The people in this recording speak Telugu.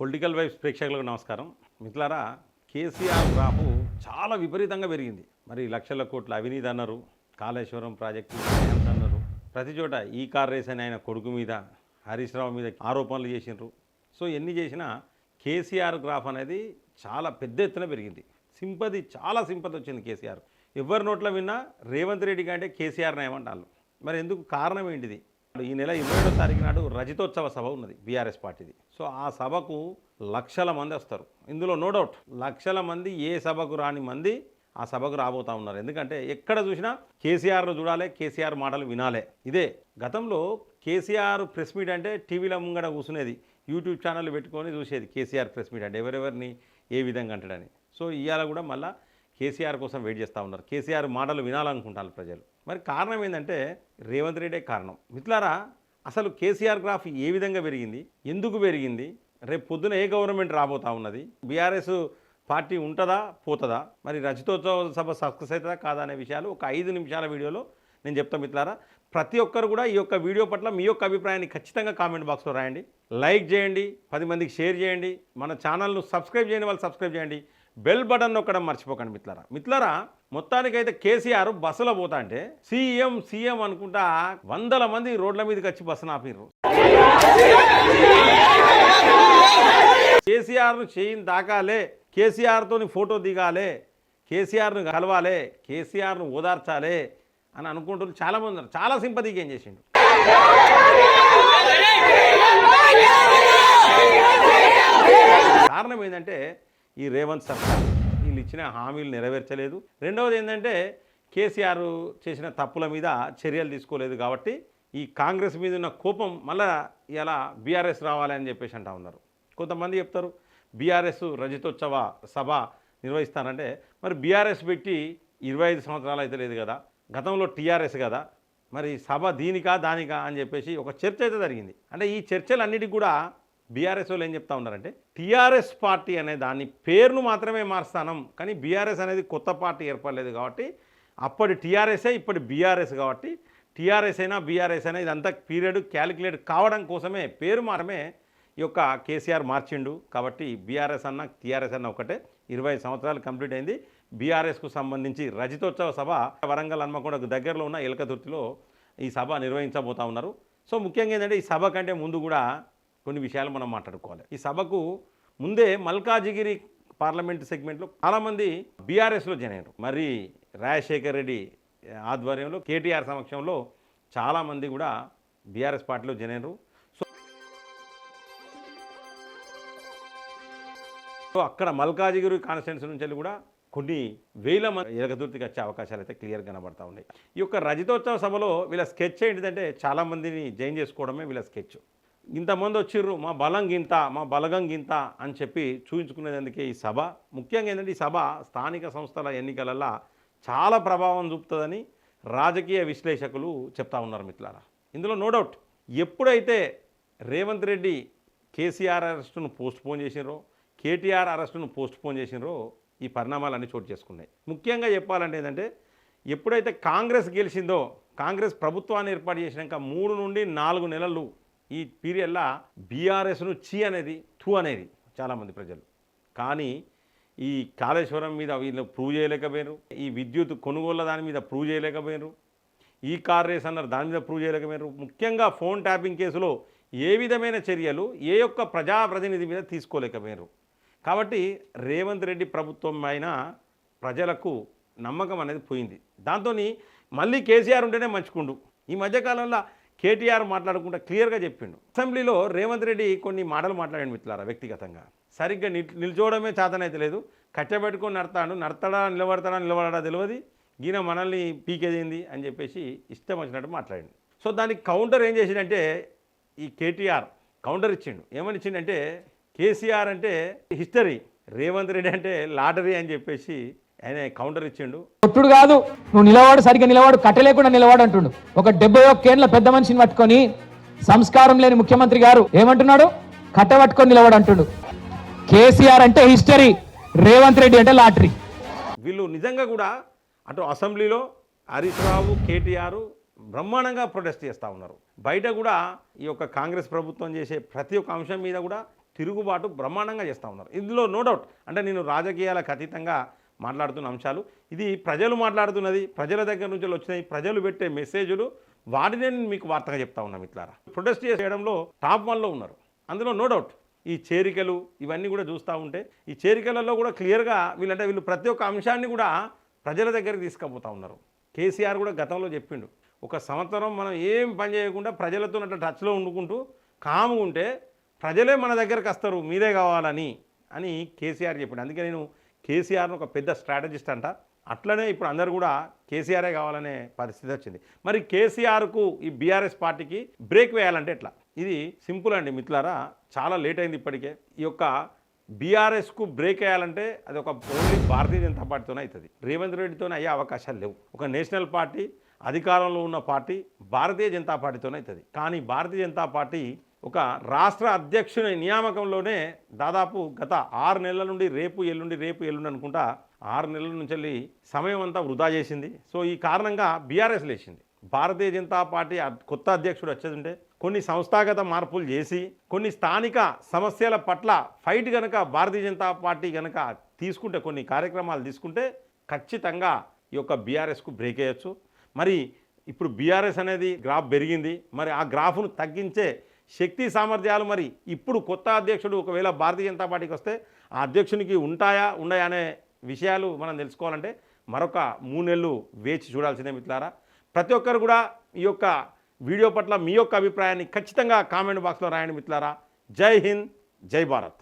పొలిటికల్ వైబ్స్ ప్రేక్షకులకు నమస్కారం. మిత్రులారా కేసీఆర్ రాపు చాలా విపరీతంగా పెరిగింది. మరి లక్షల కోట్ల అవినీతి అన్నారు కాళేశ్వరం ప్రాజెక్టు అన్నారు. ప్రతి చోట ఈ కార్ రేస్ అని ఆయన కొడుకు మీద హరీష్ రావు మీద ఆరోపణలు చేసిండ్రు. సో ఎన్ని చేసినా కేసీఆర్ గ్రాఫ్ అనేది చాలా పెద్ద ఎత్తున పెరిగింది. సింపతి చాలా సింపతి వచ్చింది కేసీఆర్. ఎవరి నోట్లో విన్నా రేవంత్ రెడ్డి కంటే కేసీఆర్ ఏమంటారు మరి ఎందుకు కారణం ఏంటిది? ఈ నెల ఇరవై తారీఖు నాడు రజతోత్సవ సభ ఉన్నది బీఆర్ఎస్ పార్టీది. సో ఆ సభకు లక్షల మంది వస్తారు. ఇందులో నో డౌట్ లక్షల మంది ఏ సభకు రాని మంది ఆ సభకు రాబోతా ఉన్నారు. ఎందుకంటే ఎక్కడ చూసినా కేసీఆర్ను చూడాలి కేసీఆర్ మాటలు వినాలే. ఇదే గతంలో కేసీఆర్ ప్రెస్ మీట్ అంటే టీవీలో ముంగడ కూర్చునేది యూట్యూబ్ ఛానల్ పెట్టుకొని చూసేది కేసీఆర్ ప్రెస్ మీట్ అంటే ఎవరెవరిని ఏ విధంగా అంటాడని. సో ఇవాళ కూడా మళ్ళీ కేసీఆర్ కోసం వెయిట్ చేస్తూ ఉన్నారు. కేసీఆర్ మాటలు వినాలనుకుంటారు ప్రజలు. మరి కారణం ఏంటంటే రేవంత్ రెడ్డే కారణం. మిత్రులారా అసలు కేసీఆర్ గ్రాఫ్ ఏ విధంగా పెరిగింది? ఎందుకు పెరిగింది? రేపు పొద్దున ఏ గవర్నమెంట్ రాబోతా ఉన్నది? బీఆర్ఎస్ పార్టీ ఉంటుందా? పోతుందా? మరి రజతోత్సవ సభ సక్సెస్ అవుతుందా కాదా అనే విషయాలు ఒక ఐదు నిమిషాల వీడియోలో నేను చెప్తాను మిత్రులారా. ప్రతి ఒక్కరు కూడా ఈ యొక్క వీడియో పట్ల మీ యొక్క అభిప్రాయాన్ని ఖచ్చితంగా కామెంట్ బాక్స్లో రాయండి. లైక్ చేయండి పది మందికి షేర్ చేయండి. మన ఛానల్ను సబ్స్క్రైబ్ చేయని వాళ్ళు సబ్స్క్రైబ్ చేయండి. బెల్ బటన్ నొక్కడం మర్చిపోకండి మిత్రులారా. మిత్రులారా మొత్తానికైతే కేసీఆర్ బస్సులో పోతా అంటే సీఎం సీఎం అనుకుంటా వందల మంది రోడ్ల మీదకి వచ్చి బస్సును ఆపిర్రు. కేసీఆర్ను చేయిని దాకాలే కేసీఆర్తోని ఫోటో దిగాలే కేసీఆర్ను కలవాలే కేసీఆర్ను ఓదార్చాలే అని అనుకుంటున్నారు చాలామంది ఉన్నారు. చాలా సింపతికి ఏం చేసిండు? కారణం ఏంటంటే ఈ రేవంత్ సర్కార్. వీళ్ళు ఇచ్చిన హామీలు నెరవేర్చలేదు. రెండవది ఏంటంటే కేసీఆర్ చేసిన తప్పుల మీద చర్యలు తీసుకోలేదు కాబట్టి ఈ కాంగ్రెస్ మీద ఉన్న కోపం మళ్ళా ఇలా బీఆర్ఎస్ రావాలని చెప్పేసి అంటా ఉన్నారు. కొంతమంది చెప్తారు బీఆర్ఎస్ రజతోత్సవ సభ నిర్వహిస్తారంటే మరి బీఆర్ఎస్ పెట్టి ఇరవై ఐదు సంవత్సరాలు అయితే లేదు కదా. గతంలో టీఆర్ఎస్ కదా. మరి సభ దీనికా దానికా అని చెప్పేసి ఒక చర్చ అయితే జరిగింది. అంటే ఈ చర్చలన్నిటికి కూడా బీఆర్ఎస్ వాళ్ళు ఏం చెప్తా ఉన్నారంటే టీఆర్ఎస్ పార్టీ అనే దాని పేరును మాత్రమే మారుస్తాను కానీ బీఆర్ఎస్ అనేది కొత్త పార్టీ ఏర్పడలేదు కాబట్టి అప్పటి టీఆర్ఎస్ఏ ఇప్పటి బీఆర్ఎస్ కాబట్టి టీఆర్ఎస్ అయినా బీఆర్ఎస్ అయినా ఇదంతా పీరియడ్ క్యాలిక్యులేట్ కావడం కోసమే పేరు మాత్రమే ఈ యొక్క కేసీఆర్ మార్చిండు. కాబట్టి బీఆర్ఎస్ అన్న టీఆర్ఎస్ అన్న ఒకటే ఇరవై సంవత్సరాలు కంప్లీట్ అయింది. బీఆర్ఎస్కు సంబంధించి రజితోత్సవ సభ వరంగల్ హన్మకొండకు దగ్గరలో ఉన్న ఎలకతుర్తిలో ఈ సభ నిర్వహించబోతా ఉన్నారు. సో ముఖ్యంగా ఏంటంటే ఈ సభ కంటే ముందు కూడా కొన్ని విషయాలు మనం మాట్లాడుకోవాలి. ఈ సభకు ముందే మల్కాజిగిరి పార్లమెంట్ సెగ్మెంట్లో చాలామంది బీఆర్ఎస్లో జాయిన్ అయ్యారు. మరి రాజశేఖర్ రెడ్డి ఆధ్వర్యంలో కేటీఆర్ సమక్షంలో చాలామంది కూడా బీఆర్ఎస్ పార్టీలో జాయిన్ అయ్యారు. సో సో అక్కడ మల్కాజిగిరి కాన్స్టిట్యున్సీ నుంచి వెళ్ళి కూడా కొన్ని వేల మంది ఎలగదుర్తికి వచ్చే అవకాశాలు అయితే క్లియర్ కనబడతా ఉన్నాయి. ఈ యొక్క రజతోత్సవ సభలో వీళ్ళ స్కెచ్ ఏంటిదంటే చాలామందిని జైన్ చేసుకోవడమే వీళ్ళ స్కెచ్. ఇంతమంది వచ్చిర్రు మా బలం గింత మా బలగం గింత అని చెప్పి చూపించుకునేందుకే ఈ సభ. ముఖ్యంగా ఏంటంటే ఈ సభ స్థానిక సంస్థల ఎన్నికలలో చాలా ప్రభావం చూపుతుందని రాజకీయ విశ్లేషకులు చెప్తా ఉన్నారు మిత్రులారా. ఇందులో నో డౌట్ ఎప్పుడైతే రేవంత్ రెడ్డి కేసీఆర్ అరెస్టును పోస్ట్ పోన్ కేటీఆర్ అరెస్టును పోస్ట్ పోన్ ఈ పరిణామాలన్నీ చోటు చేసుకున్నాయి. ముఖ్యంగా చెప్పాలంటే ఏంటంటే ఎప్పుడైతే కాంగ్రెస్ గెలిచిందో కాంగ్రెస్ ప్రభుత్వాన్ని ఏర్పాటు చేసినాక మూడు నుండి నాలుగు నెలలు ఈ పీరియడ్లో బీఆర్ఎస్ను చి అనేది థూ అనేది చాలామంది ప్రజలు. కానీ ఈ కాళేశ్వరం మీద వీళ్ళు ప్రూవ్ చేయలేకపోయారు ఈ విద్యుత్ కొనుగోళ్ళ దాని మీద ప్రూవ్ చేయలేకపోయారు ఈ కార్ రేస్ అన్నారు దాని మీద ప్రూవ్ చేయలేకపోయారు ముఖ్యంగా ఫోన్ ట్యాపింగ్ కేసులో ఏ విధమైన చర్యలు ఏ యొక్క ప్రజాప్రతినిధి మీద తీసుకోలేకపోయారు కాబట్టి రేవంత్ రెడ్డి ప్రభుత్వం పైన ప్రజలకు నమ్మకం అనేది పోయింది. దాంతో మళ్ళీ కేసీఆర్ ఉంటేనే మంచుకుండు. ఈ మధ్యకాలంలో కేటీఆర్ మాట్లాడుకుంటా క్లియర్గా చెప్పిండు. అసెంబ్లీలో రేవంత్ రెడ్డి కొన్ని మాటలు మాట్లాడాడు మిత్రులారా వ్యక్తిగతంగా. సరిగ్గా నిల్ నిల్చోవడమే చేతనైతే లేదు. కట్టబెట్టుకొని నడతాడు నడతాడా నిలబడతాడా నిలబడడా తెలియదు ఈయన మనల్ని పీకేదేంది అని చెప్పేసి ఇష్టం వచ్చినట్టు మాట్లాడింది సో దానికి కౌంటర్ ఏం చేసిండంటే ఈ కేటీఆర్ కౌంటర్ ఇచ్చిండు. ఏమని ఇచ్చిండంటే కేసీఆర్ అంటే హిస్టరీ రేవంత్ రెడ్డి అంటే లాటరీ అని చెప్పేసి ఆయన కౌంటర్ ఇచ్చిండు. కొట్టుడు కాదు నువ్వు నిలవాడు సరిగ్గా నిలవాడు కట్టలేకుండా నిలవాడు అంటుండు. ఒక డెబ్బై ఒక్కేళ్ళ పెద్ద మనిషిని పట్టుకొని సంస్కారం లేని ముఖ్యమంత్రి గారు ఏమంటున్నాడు? కట్ట పట్టుకొని నిలవాడు అంటుండు. కేసీఆర్ అంటే హిస్టరీ రేవంత్ రెడ్డి అంటే లాటరీ. వీళ్ళు నిజంగా కూడా అటు అసెంబ్లీలో హరీష్ రావు కేటీఆర్ బ్రహ్మాండంగా ప్రొటెస్ట్ చేస్తూ ఉన్నారు. బయట కూడా ఈ యొక్క కాంగ్రెస్ ప్రభుత్వం చేసే ప్రతి ఒక్క అంశం మీద కూడా తిరుగుబాటు బ్రహ్మాండంగా చేస్తూ ఉన్నారు. ఇందులో నో డౌట్ అంటే నేను రాజకీయాలకు అతీతంగా మాట్లాడుతున్న అంశాలు. ఇది ప్రజలు మాట్లాడుతున్నది ప్రజల దగ్గర నుంచి వచ్చినాయి ప్రజలు పెట్టే మెసేజ్లు. వాటినే నేను మీకు వార్తగా చెప్తా ఉన్నాం ఇట్లారా ప్రొటెస్ట్ చేయడంలో టాప్ వన్లో ఉన్నారు. అందులో నో డౌట్. ఈ చేరికలు ఇవన్నీ కూడా చూస్తూ ఉంటే ఈ చేరికలలో కూడా క్లియర్గా వీళ్ళంటే వీళ్ళు ప్రతి ఒక్క అంశాన్ని కూడా ప్రజల దగ్గరికి తీసుకుపోతా ఉన్నారు. కేసీఆర్ కూడా గతంలో చెప్పిండు. ఒక సంవత్సరం మనం ఏం పని చేయకుండా ప్రజలతో అట్లా టచ్లో ఉండుకుంటూ కాము ఉంటే ప్రజలే మన దగ్గరకు వస్తారు మీరే కావాలని అని కేసీఆర్ చెప్పిండు. అందుకే నేను కేసీఆర్ను ఒక పెద్ద స్ట్రాటజిస్ట్ అంట. అట్లనే ఇప్పుడు అందరు కూడా కేసీఆరే కావాలనే పరిస్థితి వచ్చింది. మరి కేసీఆర్కు ఈ బీఆర్ఎస్ పార్టీకి బ్రేక్ వేయాలంటే ఎట్లా? ఇది సింపుల్ అండి మిత్రులారా చాలా లేట్ అయింది ఇప్పటికే. ఈ యొక్క బీఆర్ఎస్కు బ్రేక్ వేయాలంటే అది ఒక ఓన్లీ భారతీయ జనతా పార్టీతోనే అవుతుంది రేవంత్ రెడ్డితోనే అయ్యే అవకాశాలు లేవు. ఒక నేషనల్ పార్టీ అధికారంలో ఉన్న పార్టీ భారతీయ జనతా పార్టీతోనే అవుతుంది కానీ భారతీయ జనతా పార్టీ ఒక రాష్ట్ర అధ్యక్షుని నియామకంలోనే దాదాపు గత ఆరు నెలల నుండి రేపు ఎల్లుండి రేపు ఎల్లుండి అనుకుంటా ఆరు నెలల నుంచి వెళ్ళి సమయం అంతా వృధా చేసింది. సో ఈ కారణంగా బీఆర్ఎస్ లేచింది. భారతీయ జనతా పార్టీ కొత్త అధ్యక్షుడు వచ్చేదింటే కొన్ని సంస్థాగత మార్పులు చేసి కొన్ని స్థానిక సమస్యల పట్ల ఫైట్ కనుక భారతీయ జనతా పార్టీ కనుక తీసుకుంటే కొన్ని కార్యక్రమాలు తీసుకుంటే ఖచ్చితంగా ఈ యొక్క బీఆర్ఎస్కు బ్రేక్ వేయచ్చు. మరి ఇప్పుడు బీఆర్ఎస్ అనేది గ్రాఫ్ పెరిగింది. మరి ఆ గ్రాఫ్ను తగ్గించే శక్తి సామర్థ్యాలు మరి ఇప్పుడు కొత్త అధ్యక్షుడు ఒకవేళ భారతీయ జనతా పార్టీకి వస్తే ఆ అధ్యక్షునికి ఉంటాయా ఉన్నాయా అనే విషయాలు మనం తెలుసుకోవాలంటే మరొక మూడు నెలలు వేచి చూడాల్సిందే మిత్రులారా. ప్రతి ఒక్కరు కూడా ఈ యొక్క వీడియో పట్ల మీ యొక్క అభిప్రాయాన్ని ఖచ్చితంగా కామెంట్ బాక్స్లో రాయండి మిత్రులారా. జై హింద్ జై భారత్.